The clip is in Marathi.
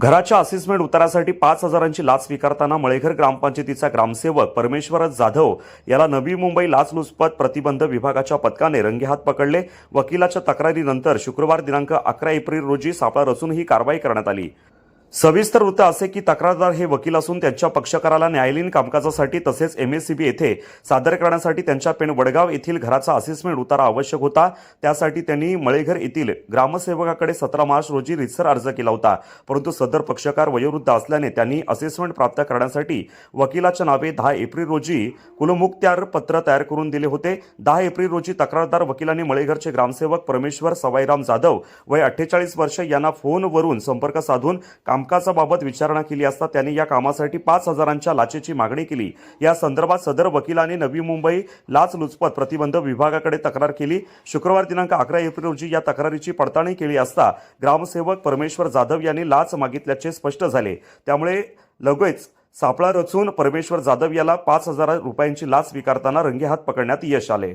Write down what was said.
घराच्या असेसमेंट उतारासाठी पाच हजारांची लाच स्वीकारताना मळेघर ग्रामपंचायतीचा ग्रामसेवक परमेश्वर जाधव याला नवी मुंबई लाचलुचपत प्रतिबंध विभागाच्या पथकाने रंगेहात पकडले. वकिलाच्या तक्रारीनंतर शुक्रवार दिनांक अकरा एप्रिल रोजी सापळा रचून ही कारवाई करण्यात आली. सविस्तर वृत्त असे की तक्रारदार हे वकील असून त्यांच्या पक्षकाराला न्यायालयीन कामकाजासाठी तसेच एम एस सी बी येथे सादर करण्यासाठी त्यांच्या पेण वडगाव येथील घराचा असेसमेंट उतारा आवश्यक होता. त्यासाठी त्यांनी मळेघर येथील ग्रामसेवकाकडे सतरा मार्च रोजी रितसर अर्ज केला होता. परंतु सदर पक्षकार वयोवृद्ध असल्याने त्यांनी असेसमेंट प्राप्त करण्यासाठी वकिलाच्या नावे दहा एप्रिल रोजी कुलमुक्त्यार पत्र तयार करून दिले होते. दहा एप्रिल रोजी तक्रारदार वकिलांनी मळेघरचे ग्रामसेवक परमेश्वर सवाईराम जाधव वय अठ्ठेचाळीस वर्ष यांना फोनवरून संपर्क साधून काम कामकाजाबाबत विचारणा केली असता त्यांनी या कामासाठी पाच हजारांच्या लाचेची मागणी केली. या संदर्भात सदर वकिलाने नवी मुंबई लाचलुचपत प्रतिबंध विभागाकडे तक्रार केली. शुक्रवार दिनांक अकरा एप्रिल रोजी या तक्रारीची पडताळणी केली असता ग्रामसेवक परमेश्वर जाधव यांनी लाच मागितल्याचे स्पष्ट झाले. त्यामुळे लगेच सापळा रचून परमेश्वर जाधव याला पाच हजार रुपयांची लाच स्वीकारताना रंगेहात पकडण्यात यश आले.